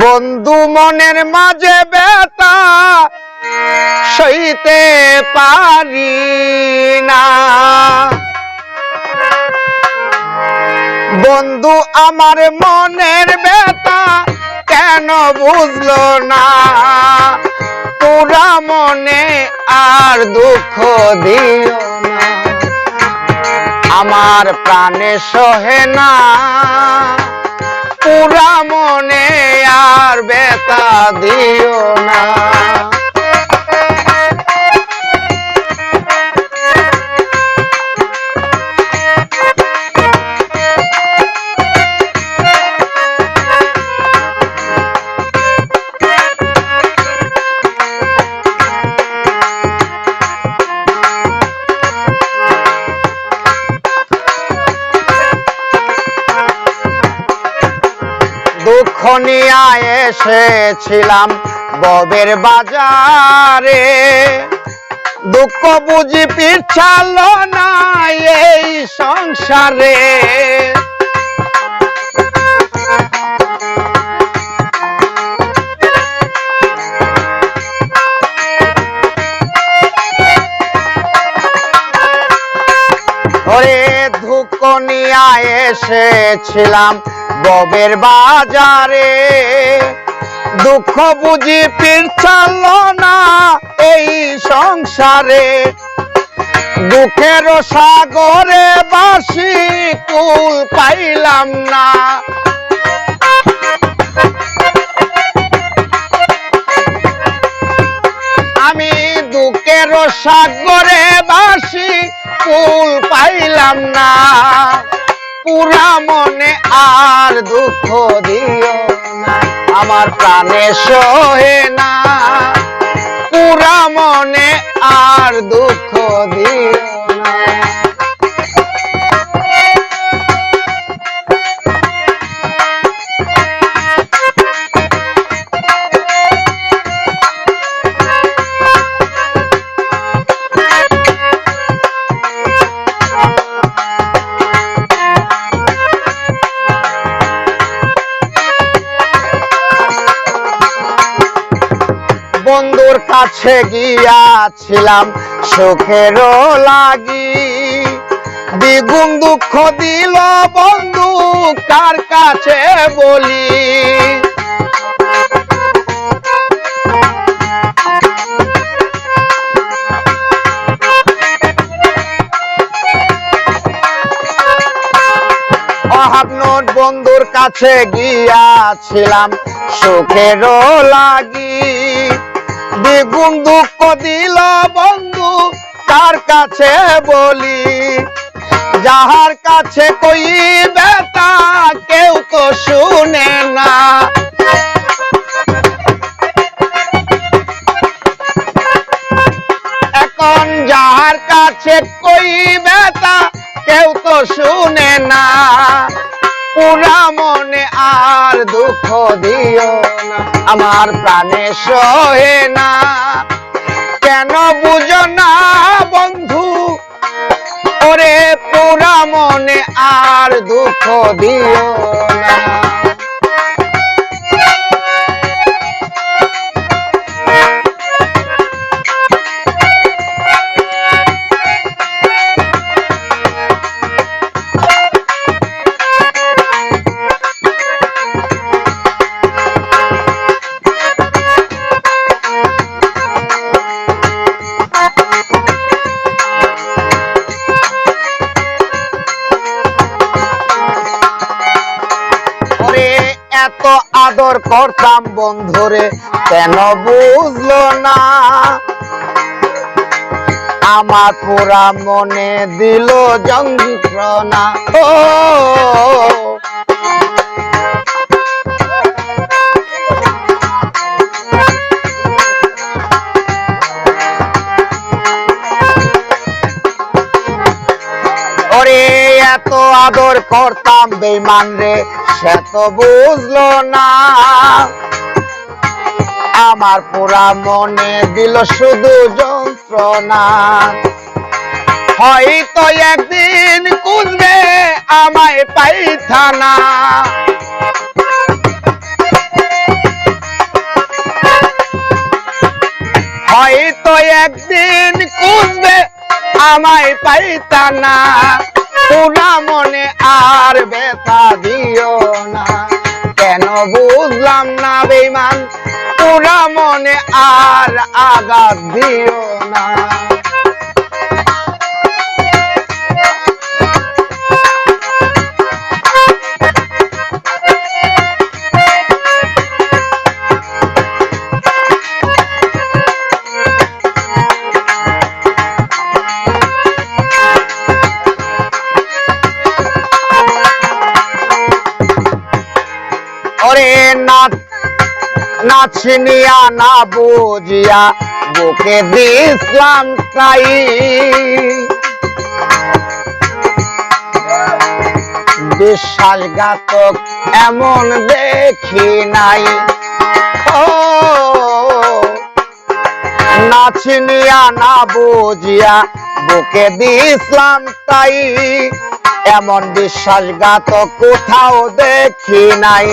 বন্ধু মনের মাঝে বেতা সইতে পারি না। বন্ধু আমার মনের বেতা কেন বুঝলো না? তোরা মনে আর দুঃখ দিও আমার প্রাণে সহে না। পুরা মনে আর বেতা দিও না। দুঃখ নিয়ে এসেছিলাম ববের বাজারে। দুঃখ বুঝি পিছাল না এই সংসারে। ওরে দুঃখ নিয়ে এসেছিলাম ববের বাজারে দুঃখ বুঝি পিছাল না এই সংসারে। দুঃখের সাগরে বাসি কুল পাইলাম না। আমি দুঃখের সাগরে বাসি কুল পাইলাম না। পুরা মনে আর দুঃখ দিও আমার প্রাণে সহে না। পুরা মনে আর দুঃখ দিও কাছে গিয়াছিলাম, সুখেরও লাগি। দ্বিগুণ দুঃখ দিল বন্ধু, কার কাছে বলি? বন্ধুর কাছে গিয়াছিলাম, সুখেরও লাগি। দ্বিগুণ দুঃখ দিল বন্ধু তার কাছে বলি? যাহার কাছে কই বেতা কেউ তো শুনে না। এখন যাহার কাছে কই বেতা কেউ তো শুনে না। পুরা মনে আর দুঃখ দিও না। আমার প্রাণে সহে না। কেন বুঝো না বন্ধু? ওরে পুরা মনে আর দুঃখ দিও না। এত আদর করতাম বন্ধুরে কেন বুঝলো না? আমার পুরা মনে দিল যন্ত্রণা ও! ওরে এত আদর করতাম বেমান রে, সে তো বুঝলো না। আমার পুরা মনে দিল শুধু যন্ত্রণা। হয়তো একদিন খুঁজবে আমায় পাইথা না হয়তো একদিন খুঁজবে আমায় পাইতা না মনে আর ব্যথা দিও না। কেন বুঝলাম না বেমান পুরা মনে আর আঘাত দিও না। না নাচনিয়া না বুঝিয়া বুকে দিসলাম তাই। বিশ্বাসঘাতক এমন দেখি নাই। ও নাচনিয়া না বুঝিয়া বুকে দিসলাম তাই। এমন বিশ্বাসঘাতক কোথাও দেখি নাই।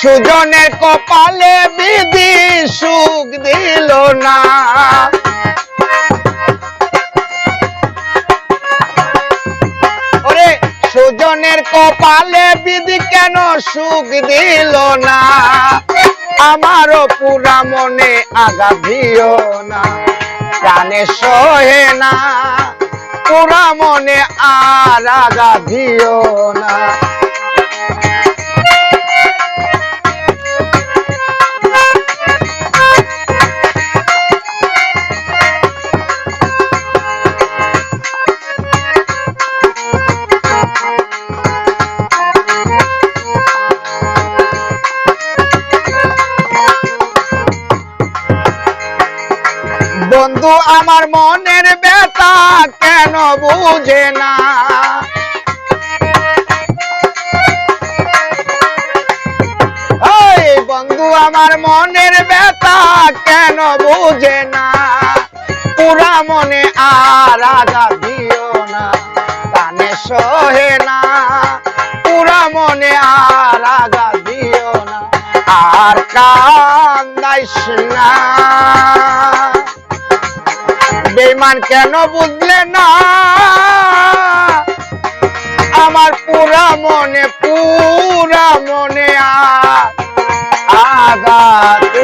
সুজনের কপালে বিধি সুখ দিল না। সুজনের কপালে বিধি কেন সুখ দিল না? আমারও পুরা মনে আগা দিও না। প্রাণে সহে না, পুরা মনে আর আগা দিও না। বন্ধু, আমার মনের ব্যথা কেন বুঝে না? বন্ধু, আমার মনের ব্যথা কেন বুঝে না? পুরা মনে আর আগা দিও না, কানে সহে না। পুরা মনে আর আগা দিও না, আর কান্দাইস না। বেমান কেন বুঝলে না? আমার পুরা মনে পুরা মনে আঘাত